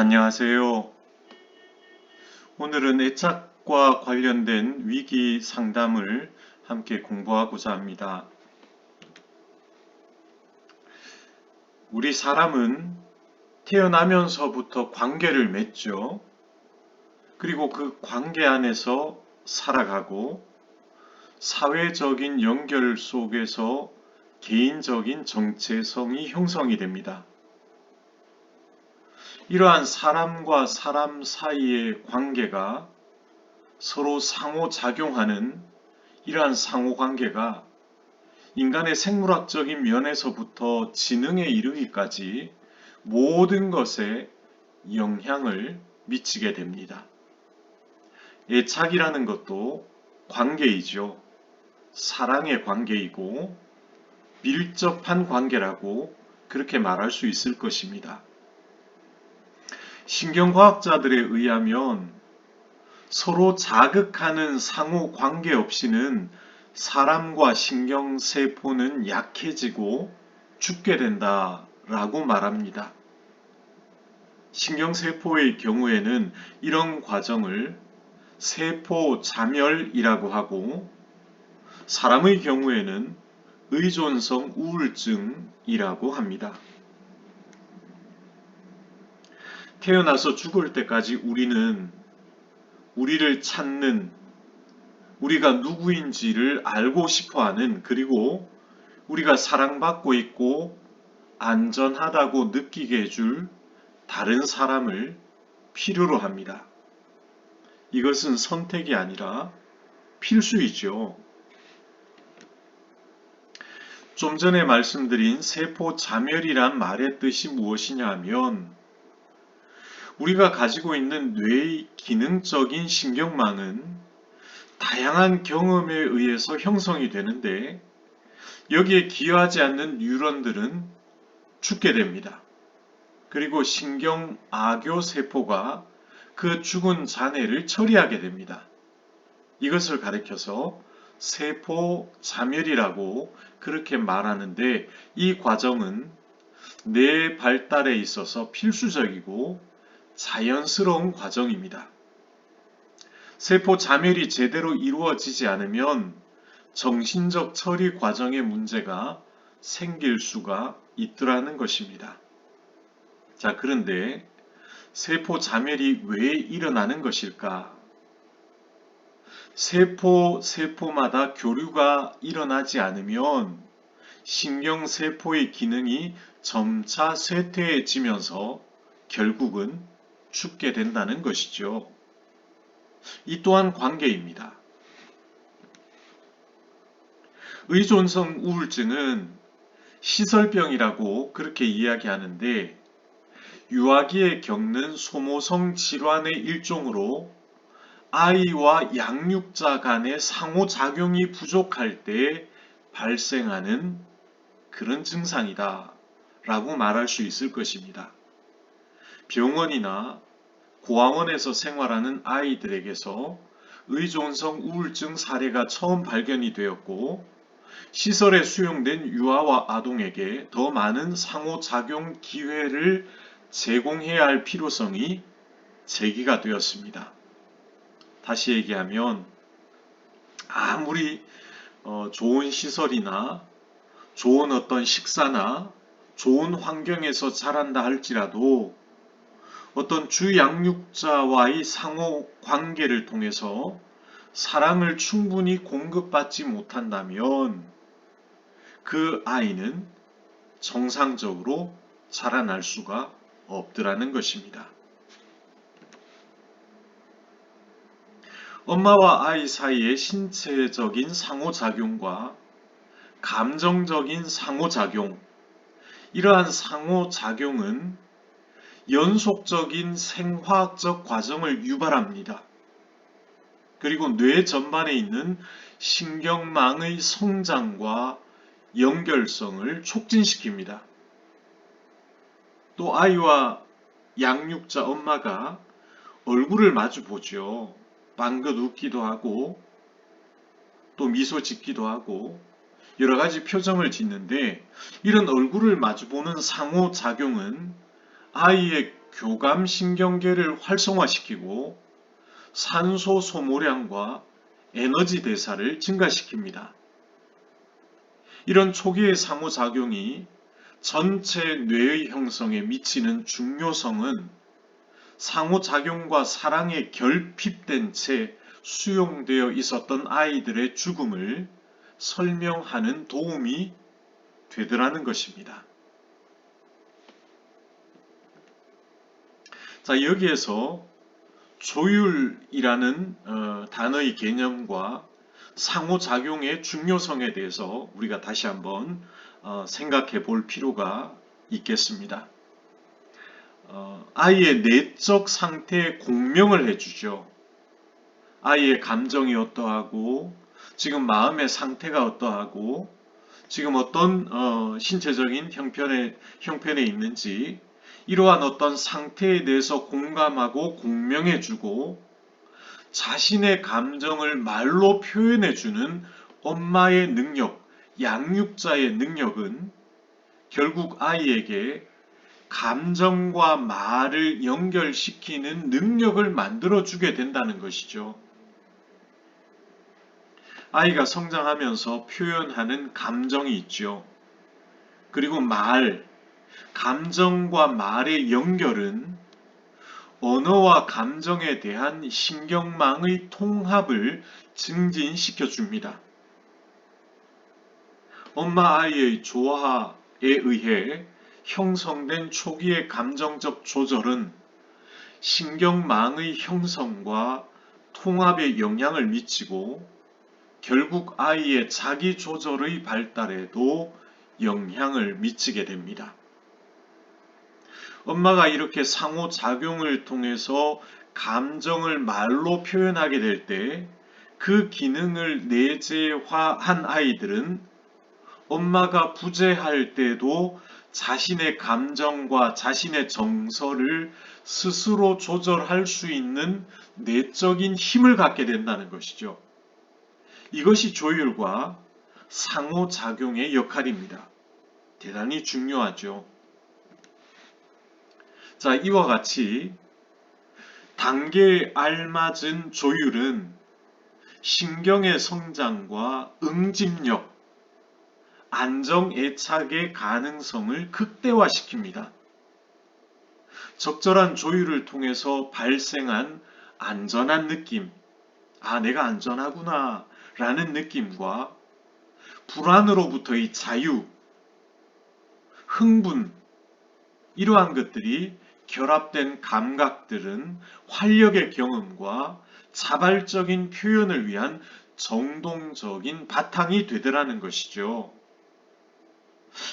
안녕하세요. 오늘은 애착과 관련된 위기 상담을 함께 공부하고자 합니다. 우리 사람은 태어나면서부터 관계를 맺죠. 그리고 그 관계 안에서 살아가고 사회적인 연결 속에서 개인적인 정체성이 형성이 됩니다. 이러한 사람과 사람 사이의 관계가 서로 상호작용하는 이러한 상호관계가 인간의 생물학적인 면에서부터 지능에 이르기까지 모든 것에 영향을 미치게 됩니다. 애착이라는 것도 관계이죠. 사랑의 관계이고 밀접한 관계라고 그렇게 말할 수 있을 것입니다. 신경과학자들에 의하면 서로 자극하는 상호 관계 없이는 사람과 신경세포는 약해지고 죽게 된다 라고 말합니다. 신경세포의 경우에는 이런 과정을 세포 자멸이라고 하고 사람의 경우에는 의존성 우울증이라고 합니다. 태어나서 죽을 때까지 우리는 우리를 찾는 우리가 누구인지를 알고 싶어 하는 그리고 우리가 사랑받고 있고 안전하다고 느끼게 해줄 다른 사람을 필요로 합니다. 이것은 선택이 아니라 필수이죠. 좀 전에 말씀드린 세포 자멸이란 말의 뜻이 무엇이냐 하면 우리가 가지고 있는 뇌의 기능적인 신경망은 다양한 경험에 의해서 형성이 되는데 여기에 기여하지 않는 뉴런들은 죽게 됩니다. 그리고 신경악교 세포가 그 죽은 잔해를 처리하게 됩니다. 이것을 가리켜서 세포 자멸이라고 그렇게 말하는데 이 과정은 뇌 발달에 있어서 필수적이고 자연스러운 과정입니다. 세포 자멸이 제대로 이루어지지 않으면 정신적 처리 과정의 문제가 생길 수가 있더라는 것입니다. 자, 그런데 세포 자멸이 왜 일어나는 것일까? 세포, 세포마다 교류가 일어나지 않으면 신경세포의 기능이 점차 쇠퇴해지면서 결국은 죽게 된다는 것이죠. 이 또한 관계입니다. 의존성 우울증은 시설병이라고 그렇게 이야기하는데 유아기에 겪는 소모성 질환의 일종으로 아이와 양육자 간의 상호작용이 부족할 때 발생하는 그런 증상이다 라고 말할 수 있을 것입니다. 병원이나 고아원에서 생활하는 아이들에게서 의존성 우울증 사례가 처음 발견이 되었고 시설에 수용된 유아와 아동에게 더 많은 상호작용 기회를 제공해야 할 필요성이 제기가 되었습니다. 다시 얘기하면 아무리 어, 좋은 시설이나 좋은 어떤 식사나 좋은 환경에서 자란다 할지라도 어떤 주양육자와의 상호 관계를 통해서 사랑을 충분히 공급받지 못한다면 그 아이는 정상적으로 자라날 수가 없더라는 것입니다. 엄마와 아이 사이의 신체적인 상호작용과 감정적인 상호작용, 이러한 상호작용은 연속적인 생화학적 과정을 유발합니다. 그리고 뇌 전반에 있는 신경망의 성장과 연결성을 촉진시킵니다. 또 아이와 양육자 엄마가 얼굴을 마주 보죠. 방긋 웃기도 하고 또 미소 짓기도 하고 여러 가지 표정을 짓는데 이런 얼굴을 마주 보는 상호작용은 아이의 교감신경계를 활성화시키고 산소 소모량과 에너지 대사를 증가시킵니다. 이런 초기의 상호작용이 전체 뇌의 형성에 미치는 중요성은 상호작용과 사랑에 결핍된 채 수용되어 있었던 아이들의 죽음을 설명하는 도움이 되더라는 것입니다. 자, 여기에서 조율이라는 어, 단어의 개념과 상호작용의 중요성에 대해서 우리가 다시 한번 어, 생각해 볼 필요가 있겠습니다. 어, 아이의 내적 상태에 공명을 해주죠. 아이의 감정이 어떠하고 지금 마음의 상태가 어떠하고 지금 어떤 어, 신체적인 형편에, 형편에 있는지 이러한 어떤 상태에 대해서 공감하고 공명해주고 자신의 감정을 말로 표현해주는 엄마의 능력, 양육자의 능력은 결국 아이에게 감정과 말을 연결시키는 능력을 만들어주게 된다는 것이죠. 아이가 성장하면서 표현하는 감정이 있죠. 그리고 말, 감정과 말의 연결은 언어와 감정에 대한 신경망의 통합을 증진시켜 줍니다. 엄마 아이의 조화에 의해 형성된 초기의 감정적 조절은 신경망의 형성과 통합에 영향을 미치고 결국 아이의 자기 조절의 발달에도 영향을 미치게 됩니다. 엄마가 이렇게 상호작용을 통해서 감정을 말로 표현하게 될 때 그 기능을 내재화한 아이들은 엄마가 부재할 때도 자신의 감정과 자신의 정서를 스스로 조절할 수 있는 내적인 힘을 갖게 된다는 것이죠. 이것이 조율과 상호작용의 역할입니다. 대단히 중요하죠. 자, 이와 같이 단계에 알맞은 조율은 신경의 성장과 응집력, 안정애착의 가능성을 극대화시킵니다. 적절한 조율을 통해서 발생한 안전한 느낌, 아, 내가 안전하구나, 라는 느낌과 불안으로부터의 자유, 흥분, 이러한 것들이 결합된 감각들은 활력의 경험과 자발적인 표현을 위한 정동적인 바탕이 되더라는 것이죠.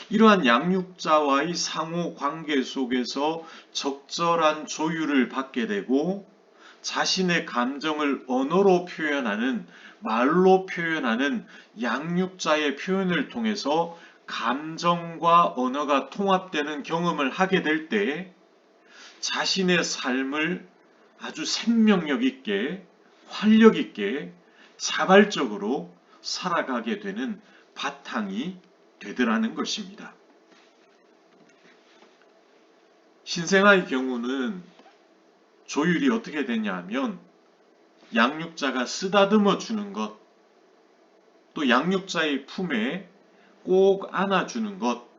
이러한 양육자와의 상호 관계 속에서 적절한 조율을 받게 되고 자신의 감정을 언어로 표현하는 말로 표현하는 양육자의 표현을 통해서 감정과 언어가 통합되는 경험을 하게 될 때 자신의 삶을 아주 생명력 있게 활력 있게 자발적으로 살아가게 되는 바탕이 되더라는 것입니다. 신생아의 경우는 조율이 어떻게 되냐 하면 양육자가 쓰다듬어 주는 것, 또 양육자의 품에 꼭 안아주는 것,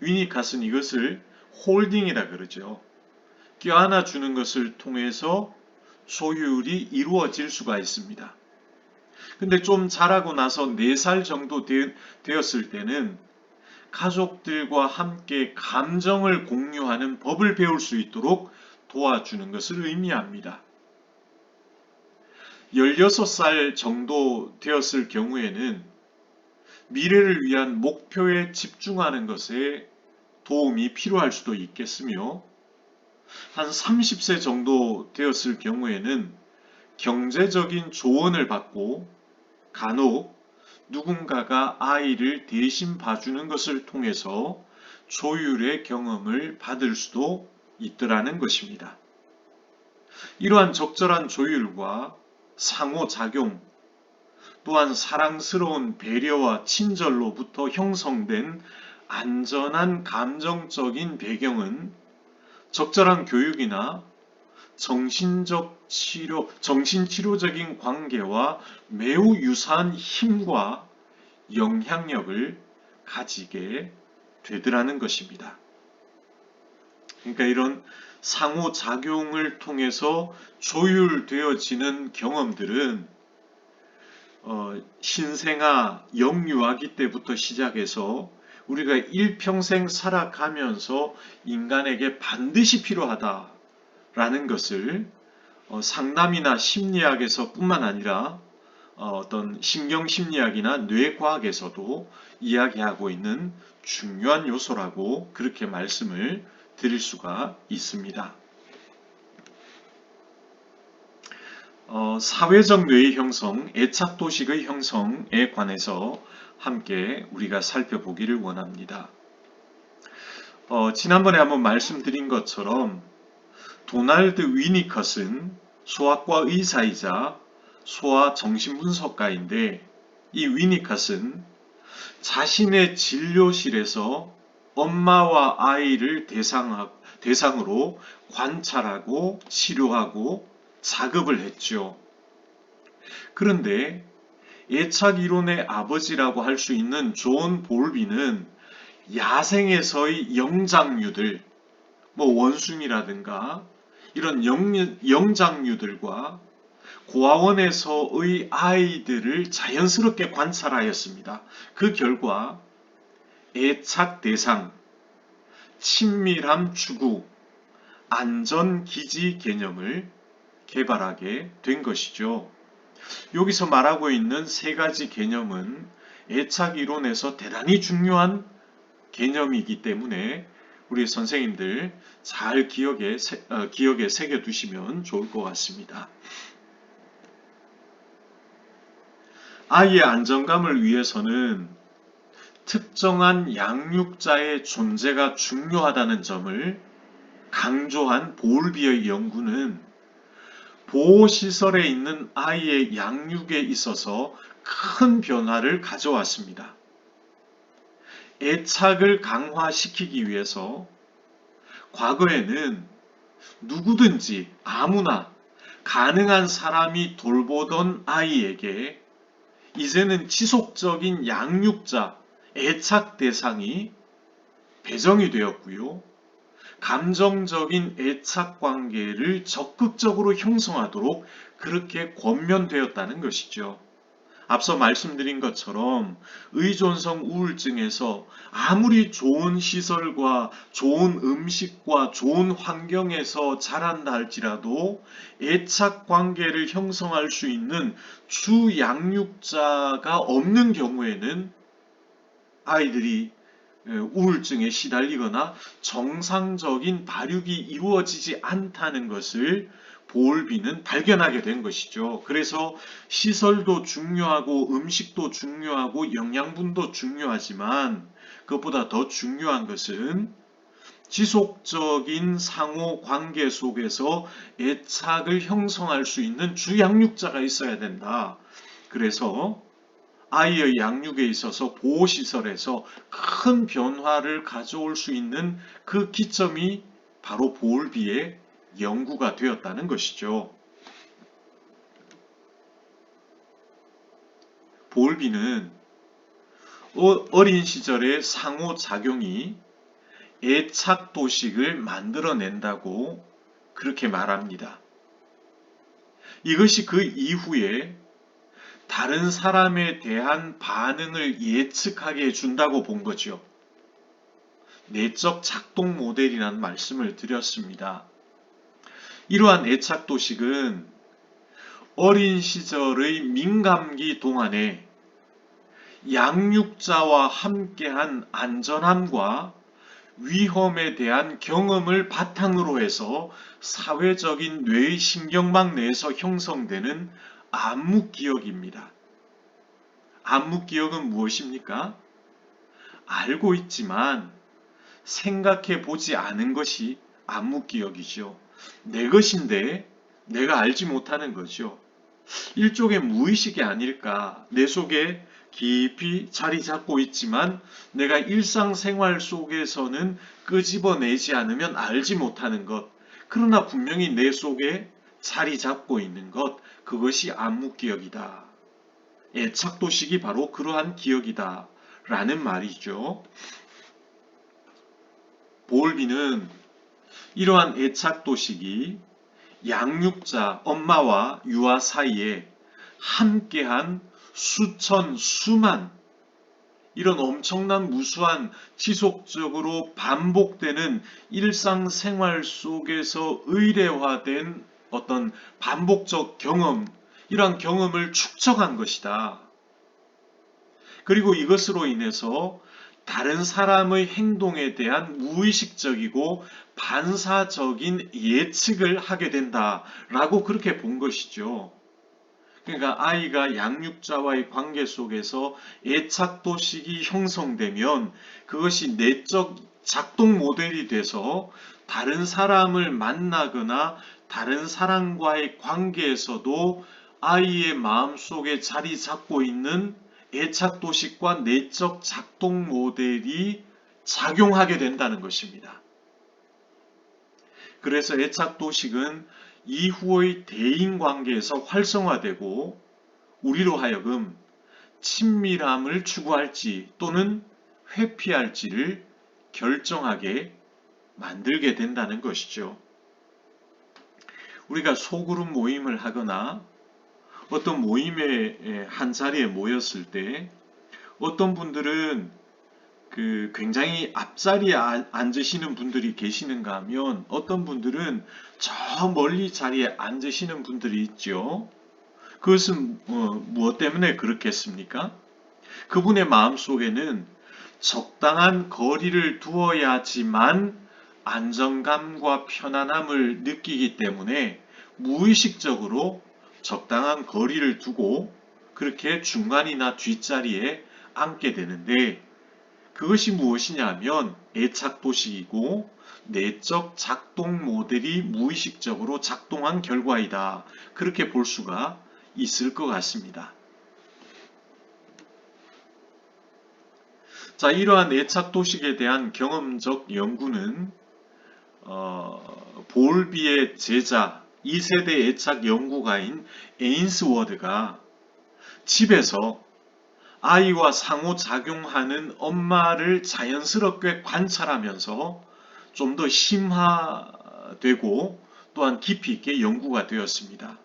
위니카스는 이것을 홀딩이라 그러죠. 껴안아 주는 것을 통해서 소유율이 이루어질 수가 있습니다. 근데 좀 자라고 나서 4살 정도 되, 었을 때는 가족들과 함께 감정을 공유하는 법을 배울 수 있도록 도와주는 것을 의미합니다. 16살 정도 되었을 경우에는 미래를 위한 목표에 집중하는 것에 도움이 필요할 수도 있겠으며 한 30세 정도 되었을 경우에는 경제적인 조언을 받고 간혹 누군가가 아이를 대신 봐주는 것을 통해서 조율의 경험을 받을 수도 있더라는 것입니다. 이러한 적절한 조율과 상호작용, 또한 사랑스러운 배려와 친절로부터 형성된 안전한 감정적인 배경은 적절한 교육이나 정신적 치료, 정신치료적인 관계와 매우 유사한 힘과 영향력을 가지게 되더라는 것입니다. 그러니까 이런 상호작용을 통해서 조율되어지는 경험들은 어, 신생아, 영유아기 때부터 시작해서 우리가 일평생 살아가면서 인간에게 반드시 필요하다라는 것을 어, 상담이나 심리학에서 뿐만 아니라 어, 어떤 신경심리학이나 뇌과학에서도 이야기하고 있는 중요한 요소라고 그렇게 말씀을 드릴 수가 있습니다. 어, 사회적 뇌의 형성, 애착도식의 형성에 관해서 함께 우리가 살펴보기를 원합니다. 어, 지난번에 한번 말씀드린 것처럼 도날드 위니컷은 소아과 의사이자 소아 정신분석가인데 이 위니컷은 자신의 진료실에서 엄마와 아이를 대상, 대상으로 관찰하고 치료하고 작업을 했죠. 그런데 애착 이론의 아버지라고 할 수 있는 존 볼비는 야생에서의 영장류들, 뭐 원숭이라든가 이런 영, 영장류들과 고아원에서의 아이들을 자연스럽게 관찰하였습니다. 그 결과 애착 대상, 친밀함 추구, 안전 기지 개념을 개발하게 된 것이죠. 여기서 말하고 있는 세 가지 개념은 애착 이론에서 대단히 중요한 개념이기 때문에 우리 선생님들 잘 기억에, 어, 기억에 새겨 두시면 좋을 것 같습니다. 아이의 안정감을 위해서는 특정한 양육자의 존재가 중요하다는 점을 강조한 볼비의 연구는 보호시설에 있는 아이의 양육에 있어서 큰 변화를 가져왔습니다. 애착을 강화시키기 위해서 과거에는 누구든지 아무나 가능한 사람이 돌보던 아이에게 이제는 지속적인 양육자, 애착 대상이 배정이 되었고요. 감정적인 애착 관계를 적극적으로 형성하도록 그렇게 권면되었다는 것이죠. 앞서 말씀드린 것처럼 의존성 우울증에서 아무리 좋은 시설과 좋은 음식과 좋은 환경에서 자란다 할지라도 애착 관계를 형성할 수 있는 주 양육자가 없는 경우에는 아이들이 우울증에 시달리거나 정상적인 발육이 이루어지지 않다는 것을 볼비는 발견하게 된 것이죠. 그래서 시설도 중요하고 음식도 중요하고 영양분도 중요하지만 그것보다 더 중요한 것은 지속적인 상호 관계 속에서 애착을 형성할 수 있는 주양육자가 있어야 된다. 그래서 아이의 양육에 있어서 보호시설에서 큰 변화를 가져올 수 있는 그 기점이 바로 볼비의 연구가 되었다는 것이죠. 볼비는 어, 어린 시절의 상호작용이 애착 도식을 만들어낸다고 그렇게 말합니다. 이것이 그 이후에 다른 사람에 대한 반응을 예측하게 해준다고 본 거죠. 내적 작동 모델이라는 말씀을 드렸습니다. 이러한 애착 도식은 어린 시절의 민감기 동안에 양육자와 함께한 안전함과 위험에 대한 경험을 바탕으로 해서 사회적인 뇌의 신경망 내에서 형성되는 암묵기억입니다. 암묵기억은 무엇입니까? 알고 있지만 생각해 보지 않은 것이 암묵기억이죠. 내 것인데 내가 알지 못하는 거죠. 일종의 무의식이 아닐까. 내 속에 깊이 자리 잡고 있지만 내가 일상생활 속에서는 끄집어내지 않으면 알지 못하는 것. 그러나 분명히 내 속에 자리 잡고 있는 것. 그것이 암묵기억이다. 애착도식이 바로 그러한 기억이다. 라는 말이죠. 볼비는 이러한 애착도식이 양육자 엄마와 유아 사이에 함께한 수천, 수만 이런 엄청난 무수한 지속적으로 반복되는 일상생활 속에서 의례화된 어떤 반복적 경험, 이러한 경험을 축적한 것이다. 그리고 이것으로 인해서 다른 사람의 행동에 대한 무의식적이고 반사적인 예측을 하게 된다라고 그렇게 본 것이죠. 그러니까 아이가 양육자와의 관계 속에서 애착도식이 형성되면 그것이 내적 작동 모델이 돼서 다른 사람을 만나거나 다른 사람과의 관계에서도 아이의 마음 속에 자리 잡고 있는 애착도식과 내적 작동 모델이 작용하게 된다는 것입니다. 그래서 애착도식은 이후의 대인관계에서 활성화되고 우리로 하여금 친밀함을 추구할지 또는 회피할지를 결정하게 만들게 된다는 것이죠. 우리가 소그룹 모임을 하거나 어떤 모임에 한 자리에 모였을 때 어떤 분들은 그 굉장히 앞자리에 앉으시는 분들이 계시는가 하면 어떤 분들은 저 멀리 자리에 앉으시는 분들이 있죠. 그것은 어, 무엇 때문에 그렇겠습니까? 그분의 마음 속에는 적당한 거리를 두어야지만 안정감과 편안함을 느끼기 때문에 무의식적으로 적당한 거리를 두고 그렇게 중간이나 뒷자리에 앉게 되는데 그것이 무엇이냐면 애착도식이고 내적 작동 모델이 무의식적으로 작동한 결과이다. 그렇게 볼 수가 있을 것 같습니다. 자, 이러한 애착도식에 대한 경험적 연구는 어, 볼비의 제자 2세대 애착 연구가인 에인스워드가 집에서 아이와 상호작용하는 엄마를 자연스럽게 관찰하면서 좀 더 심화되고 또한 깊이 있게 연구가 되었습니다.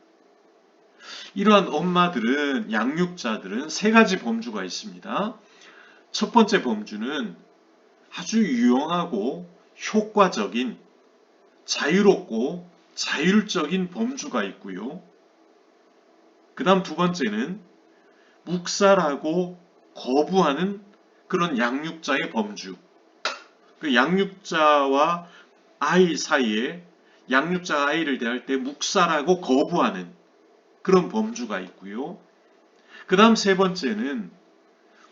이러한 엄마들은, 양육자들은 세 가지 범주가 있습니다. 첫 번째 범주는 아주 유용하고 효과적인 자유롭고 자율적인 범주가 있고요. 그 다음 두 번째는 묵살하고 거부하는 그런 양육자의 범주. 그 양육자와 아이 사이에 양육자가 아이를 대할 때 묵살하고 거부하는 그런 범주가 있고요. 그 다음 세 번째는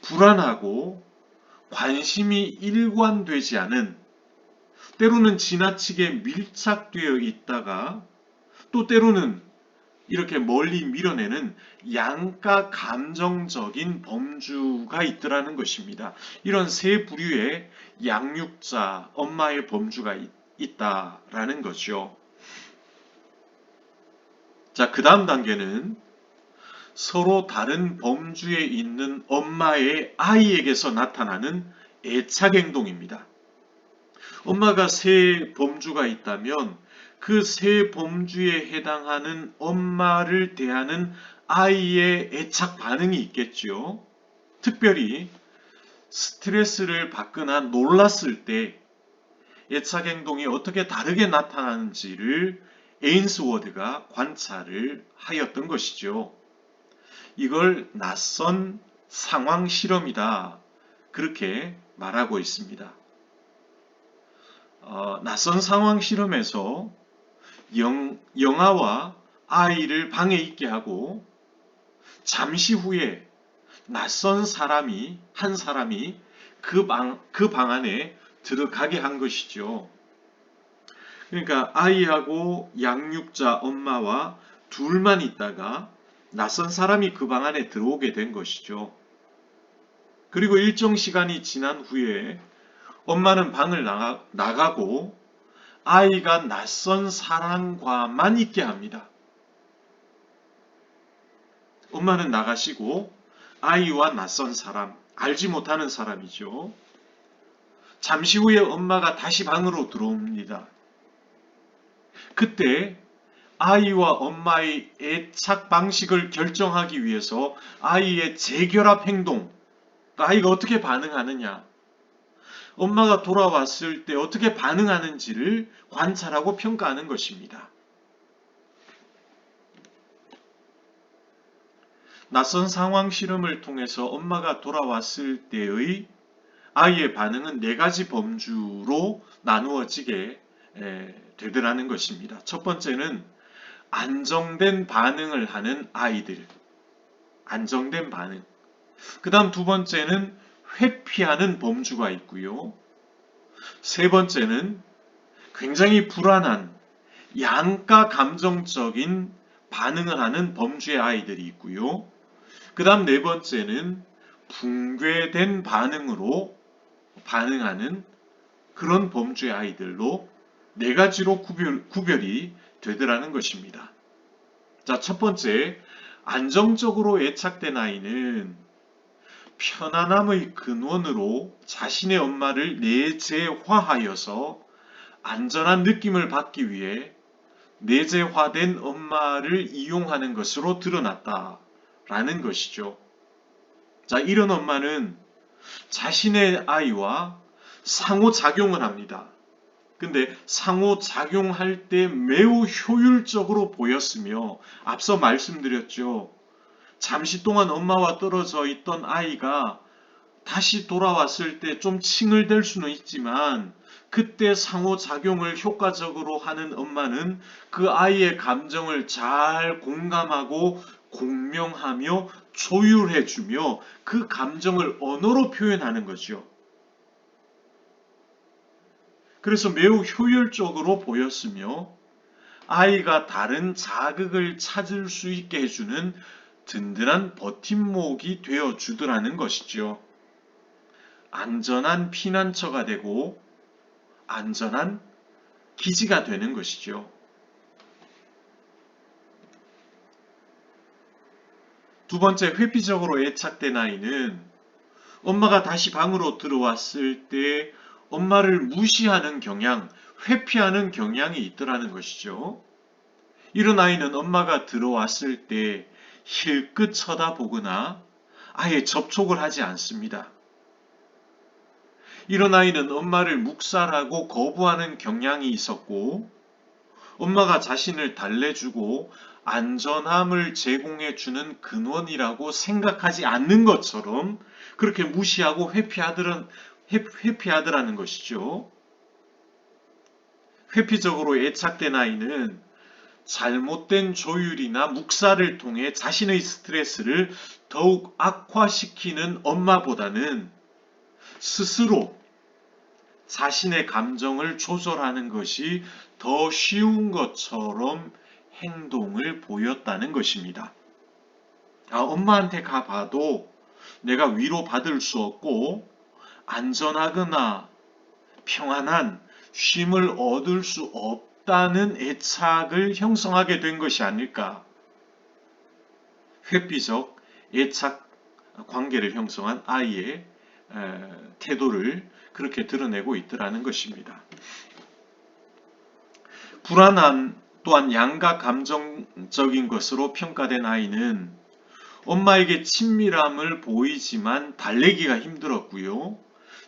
불안하고 관심이 일관되지 않은 때로는 지나치게 밀착되어 있다가 또 때로는 이렇게 멀리 밀어내는 양가 감정적인 범주가 있더라는 것입니다. 이런 세 부류의 양육자, 엄마의 범주가 있, 다라는 거죠. 자, 그 다음 단계는 서로 다른 범주에 있는 엄마의 아이에게서 나타나는 애착 행동입니다. 엄마가 세 범주가 있다면 그 세 범주에 해당하는 엄마를 대하는 아이의 애착 반응이 있겠죠. 특별히 스트레스를 받거나 놀랐을 때 애착 행동이 어떻게 다르게 나타나는지를 에인스워드가 관찰을 하였던 것이죠. 이걸 낯선 상황 실험이다. 그렇게 말하고 있습니다. 어, 낯선 상황 실험에서 영, 영아와 아이를 방에 있게 하고 잠시 후에 낯선 사람이 한 사람이 그 방, 그 방 안에 들어가게 한 것이죠. 그러니까 아이하고 양육자 엄마와 둘만 있다가 낯선 사람이 그 방 안에 들어오게 된 것이죠. 그리고 일정 시간이 지난 후에 엄마는 방을 나가, 나가고 아이가 낯선 사람과만 있게 합니다. 엄마는 나가시고 아이와 낯선 사람, 알지 못하는 사람이죠. 잠시 후에 엄마가 다시 방으로 들어옵니다. 그때 아이와 엄마의 애착 방식을 결정하기 위해서 아이의 재결합 행동, 아이가 어떻게 반응하느냐, 엄마가 돌아왔을 때 어떻게 반응하는지를 관찰하고 평가하는 것입니다. 낯선 상황 실험을 통해서 엄마가 돌아왔을 때의 아이의 반응은 네 가지 범주로 나누어지게 되더라는 것입니다. 첫 번째는 안정된 반응을 하는 아이들. 안정된 반응. 그 다음 두 번째는 회피하는 범주가 있고요. 세 번째는 굉장히 불안한 양가 감정적인 반응을 하는 범주의 아이들이 있고요. 그 다음 네 번째는 붕괴된 반응으로 반응하는 그런 범주의 아이들로 네 가지로 구별, 구별이 되더라는 것입니다. 자, 첫 번째, 안정적으로 애착된 아이는 편안함의 근원으로 자신의 엄마를 내재화하여서 안전한 느낌을 받기 위해 내재화된 엄마를 이용하는 것으로 드러났다 라는 것이죠. 자, 이런 엄마는 자신의 아이와 상호작용을 합니다. 근데 상호작용할 때 매우 효율적으로 보였으며 앞서 말씀드렸죠. 잠시 동안 엄마와 떨어져 있던 아이가 다시 돌아왔을 때 좀 칭을댈 수는 있지만 그때 상호작용을 효과적으로 하는 엄마는 그 아이의 감정을 잘 공감하고 공명하며 조율해주며 그 감정을 언어로 표현하는 거죠. 그래서 매우 효율적으로 보였으며 아이가 다른 자극을 찾을 수 있게 해주는 든든한 버팀목이 되어 주더라는 것이죠. 안전한 피난처가 되고 안전한 기지가 되는 것이죠. 두 번째 회피적으로 애착된 아이는 엄마가 다시 방으로 들어왔을 때 엄마를 무시하는 경향, 회피하는 경향이 있더라는 것이죠. 이런 아이는 엄마가 들어왔을 때 힐끗 쳐다보거나 아예 접촉을 하지 않습니다. 이런 아이는 엄마를 묵살하고 거부하는 경향이 있었고, 엄마가 자신을 달래주고 안전함을 제공해 주는 근원이라고 생각하지 않는 것처럼 그렇게 무시하고 회피하더란, 회피하더라는 것이죠. 회피적으로 애착된 아이는 잘못된 조율이나 묵살을 통해 자신의 스트레스를 더욱 악화시키는 엄마보다는 스스로 자신의 감정을 조절하는 것이 더 쉬운 것처럼 행동을 보였다는 것입니다. 아, 엄마한테 가봐도 내가 위로받을 수 없고 안전하거나 평안한 쉼을 얻을 수 없 다는 애착을 형성하게 된 것이 아닐까. 회피적 애착 관계를 형성한 아이의 태도를 그렇게 드러내고 있더라는 것입니다. 불안한 또한 양가 감정적인 것으로 평가된 아이는 엄마에게 친밀함을 보이지만 달래기가 힘들었고요.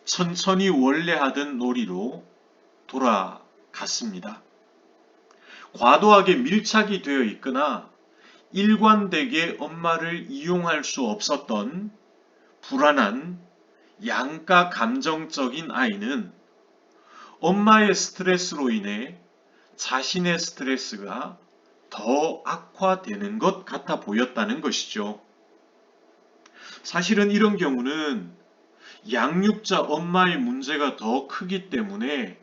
천천히 원래 하던 놀이로 돌아갔습니다. 과도하게 밀착이 되어 있거나 일관되게 엄마를 이용할 수 없었던 불안한 양가 감정적인 아이는 엄마의 스트레스로 인해 자신의 스트레스가 더 악화되는 것 같아 보였다는 것이죠. 사실은 이런 경우는 양육자 엄마의 문제가 더 크기 때문에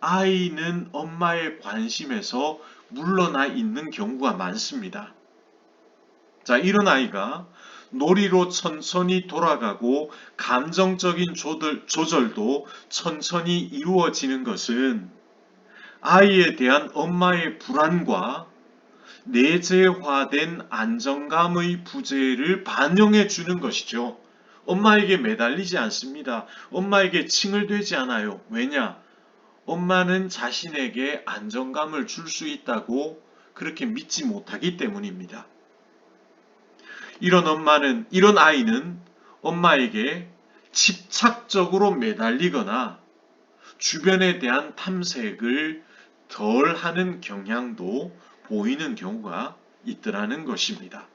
아이는 엄마의 관심에서 물러나 있는 경우가 많습니다. 자, 이런 아이가 놀이로 천천히 돌아가고 감정적인 조절, 조절도 천천히 이루어지는 것은 아이에 대한 엄마의 불안과 내재화된 안정감의 부재를 반영해 주는 것이죠. 엄마에게 매달리지 않습니다. 엄마에게 칭을대지 않아요. 왜냐? 엄마는 자신에게 안정감을 줄 수 있다고 그렇게 믿지 못하기 때문입니다. 이런 엄마는, 이런 아이는 엄마에게 집착적으로 매달리거나 주변에 대한 탐색을 덜 하는 경향도 보이는 경우가 있더라는 것입니다.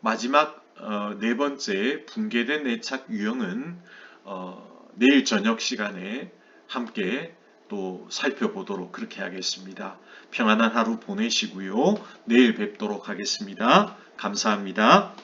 마지막 어, 네 번째 붕괴된 애착 유형은 어, 내일 저녁 시간에 함께 또 살펴보도록 그렇게 하겠습니다. 평안한 하루 보내시고요. 내일 뵙도록 하겠습니다. 감사합니다.